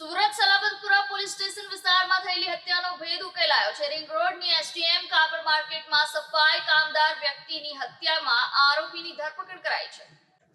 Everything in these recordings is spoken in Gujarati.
સુરત સલાબતપુરા પોલીસ સ્ટેશન વિસ્તારમાં થયેલી હત્યાનો ભેદ ઉકેલાયો છે. રિંગ રોડની એસટીએમ કાપડ માર્કેટમાં સફાઈ કામદાર વ્યક્તિની હત્યામાં આરોપીની ધરપકડ કરાઈ છે.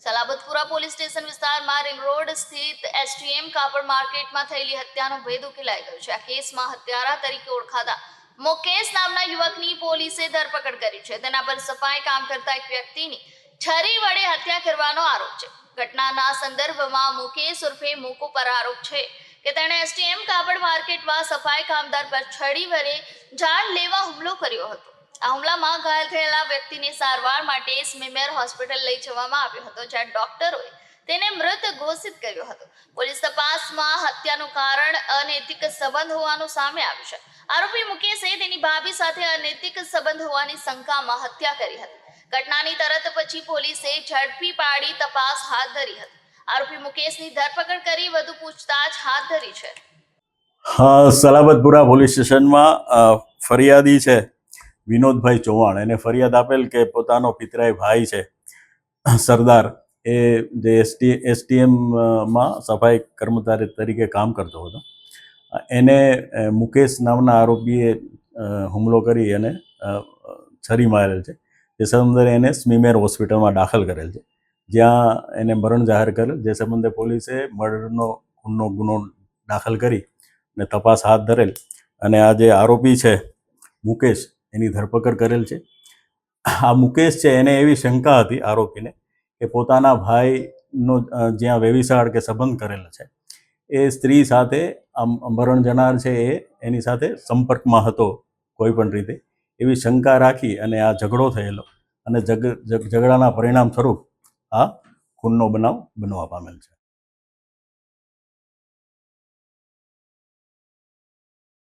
સલાબતપુરા પોલીસ સ્ટેશન વિસ્તારમાં રિંગ રોડ સ્થિત એસટીએમ કાપડ માર્કેટમાં થયેલી હત્યાનો ભેદ ઉકેલાઈ ગયો છે. આ કેસમાં હત્યારા તરીકે ઓળખાતા મુકેશ નામના યુવકની પોલીસે ધરપકડ કરી છે. તેના પર સફાઈ કામ કરતા એક વ્યક્તિની છરી વડે હત્યા કરવાનો આરોપ છે. ઘટનાના સંદર્ભમાં મુકેશ ઉર્ફે મુકો પર આરોપ છે. કે તેણે એસટીએમ કાપડ માર્કેટમાં સફાઈ કામદાર પર છડી વડે જાન લેવા હુમલો કર્યો હતો. આ હુમલામાં ઘાયલ થયેલા વ્યક્તિને સારવાર માટે સ્મીમેર હોસ્પિટલ લઈ જવામાં આવ્યો હતો, જ્યાં ડોક્ટરોએ તેને મૃત ઘોષિત કર્યો હતો. પોલીસ તપાસમાં હત્યાનું કારણ અનૈતિક સંબંધ હોવાનું સામે આવ્યું છે. આરોપી મુકેશે તેની ભાભી સાથે અનૈતિક સંબંધ હોવાની શંકામાં હત્યા કરી હતી. ઘટનાની તરત પછી પોલીસે ઝડપી પાડી તપાસ હાથ ધરી હતી. આરોપી મુકેશની ધરપકડ કરી વધુ પૂછતાછ હાથ ધરી છે. હા, સલાબતપુરા પોલીસ સ્ટેશનમાં ફરિયાદી છે વિનોદભાઈ ચૌહાણ. એને ફરિયાદ આપેલ કે પોતાનો પિતરાય ભાઈ છે, સરદાર. એ જે એસટી, એસટીએમમાં સફાઈ કર્મચારી તરીકે કામ કરતો હતો. એને મુકેશ નામના આરોપીએ હુમલો કરી અને છરી મારેલ છે. જે સંબંધે એને સ્મીમેર હોસ્પિટલમાં દાખલ કરેલ છે. જ્યાં એને મરણ જાહેર કરેલ, જે સંબંધે પોલીસે મર્ડરનો ખૂનનો ગુનો દાખલ કરી અને તપાસ હાથ ધરેલ. અને આ જે આરોપી છે, મુકેશ, એની ધરપકડ કરેલ છે. આ મુકેશ છે, એને એવી શંકા હતી આરોપીને કે પોતાના ભાઈનો જ્યાં વેવિશાળ કે સંબંધ કરેલો છે, એ સ્ત્રી સાથે આમ મરણ જનાર છે એ, એની સાથે સંપર્કમાં હતો કોઈ પણ રીતે. એવી શંકા રાખી અને આ ઝઘડો થયેલો. અને જગ- ઝઘડાના પરિણામ સ્વરૂપ આ ખૂનનો બનાવ બનવા પામેલ છે.